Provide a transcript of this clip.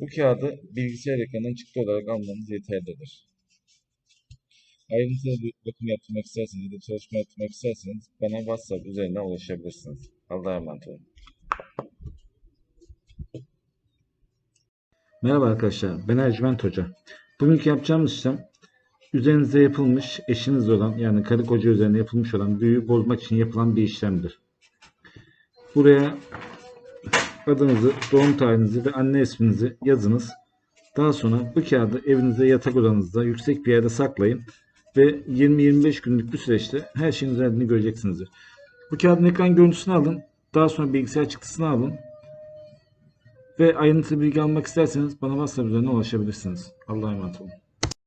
Bu kağıdı bilgisayar ekranından çıktı olarak almanız yeterlidir. Ayrıntılı bir bakım yaptırmak isterseniz ya da çalışma yaptırmak isterseniz bana WhatsApp üzerinden ulaşabilirsiniz. Allah'a emanet olun. Merhaba arkadaşlar, ben Ercüment Hoca. Bugünkü yapacağımız işlem üzerinize yapılmış, eşiniz olan yani karı koca üzerine yapılmış olan büyüyü bozmak için yapılan bir işlemdir. Buraya adınızı, doğum tarihinizi ve anne isminizi yazınız. Daha sonra bu kağıdı evinizde yatak odanızda yüksek bir yerde saklayın ve 20-25 günlük bir süreçte her şeyin üzerinde göreceksinizdir. Bu kağıdın ekran görüntüsünü alın. Daha sonra bilgisayar çıktısını alın. Ve ayrıntılı bilgi almak isterseniz bana WhatsApp üzerinden ulaşabilirsiniz. Allah'a emanet olun.